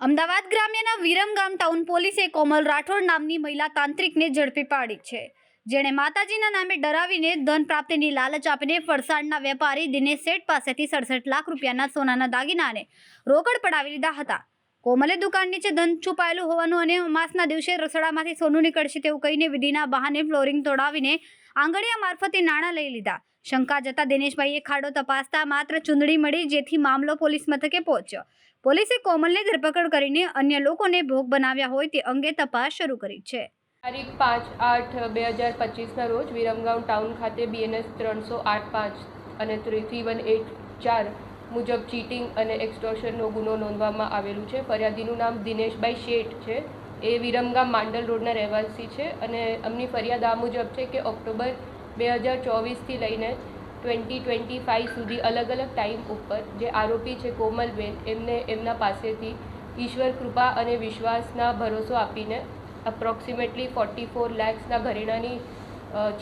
Ahmedabad ગ્રામ્યના Viramgam town પોલીસે કોમલ રાઠોડ નામની મહિલા તાંત્રિકને ઝડપી પાડી છે. જેણે માતાજીના નામે ડરાવીને ધન પ્રાપ્તિની લાલચ આપીને ફરસાણના વેપારી દિનેશ શેઠ પાસેથી સડસઠ લાખ રૂપિયાના સોનાના દાગીનાને રોકડ પડાવી લીધા હતા. કોમલે દુકાન નીચે ધન છુપાયેલું હોવાનું અને અમાસના દિવસે રસોડામાંથી સોનું નીકળશે તેવું કહીને વિધિના બહાને ફ્લોરિંગ તોડાવીને આંગળીયા મારફતે નાણાં લઈ લીધા. શંકા જતા દિનેશભાઈએ ખાડો તપાસતા માત્ર ચૂંદડી મળી જેથી મામલો પોલીસ મથકે પહોંચ્યો. પોલીસે કોમલને ધરપકડ કરીને અન્ય લોકોને ભોગ બનાવ્યા હોય તે અંગે તપાસ શરૂ કરી છે. તારીખ પાંચ આઠ બે હજાર પચીસના રોજ વિરમગાંવ ટાઉન ખાતે બીએનએસ ત્રણસો આઠ પાંચ અને થ્રી વન એટ ચાર મુજબ ચીટિંગ અને એક્સટોર્શનનો ગુનો નોંધવામાં આવેલું છે. ફરિયાદીનું નામ દિનેશભાઈ શેઠ છે. એ વિરમગામ માંડલ રોડના રહેવાસી છે અને એમની ફરિયાદ આ મુજબ છે કે ઓક્ટોબર બે હજાર ચોવીસથી લઈને ટ્વેન્ટી ટ્વેન્ટી ફાઇવ સુધી અલગ અલગ ટાઈમ ઉપર જે આરોપી છે કોમલબેન, એમને એમના પાસેથી ઈશ્વર કૃપા અને વિશ્વાસના ભરોસો આપીને અપ્રોક્સિમેટલી ફોર્ટી ફોર લેક્સના ઘરેણાની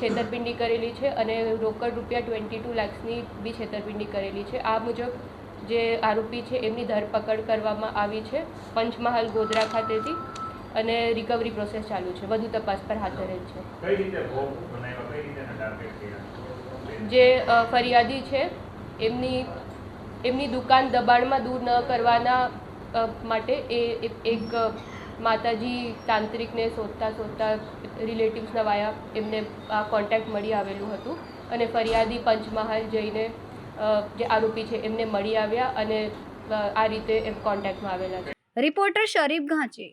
છેતરપિંડી કરેલી છે અને રોકડ રૂપિયા ટ્વેન્ટી ટુ લેક્સની બી છેતરપિંડી કરેલી છે. આ મુજબ જે આરોપી છે એમની ધરપકડ કરવામાં આવી છે પંચમહાલ ગોધરા ખાતેથી. અને રિકવરી પ્રોસેસ ચાલુ છે. વધુ તપાસ પર હાથ ધરેલ છે. કઈ રીતે ભોગ બનાવ્યા? કઈ રીતે એના ટાર્ગેટ કર્યા? જે ફરિયાદી છે એમની એમની દુકાન દબાણમાં દૂર ન કરવાના માટે એ એક માતાજી તાંત્રિકને શોધતા શોધતા રિલેટિવ્સના વાયા એમને આ કોન્ટેક્ટ મળી આવેલું હતું. અને ફરિયાદી પંચમહાલ જઈને જે આરોપી છે એમને મળી આવ્યા અને આ રીતે એમ કોન્ટેક્ટમાં આવેલા છે. રિપોર્ટર શરીફ ઘાંચી.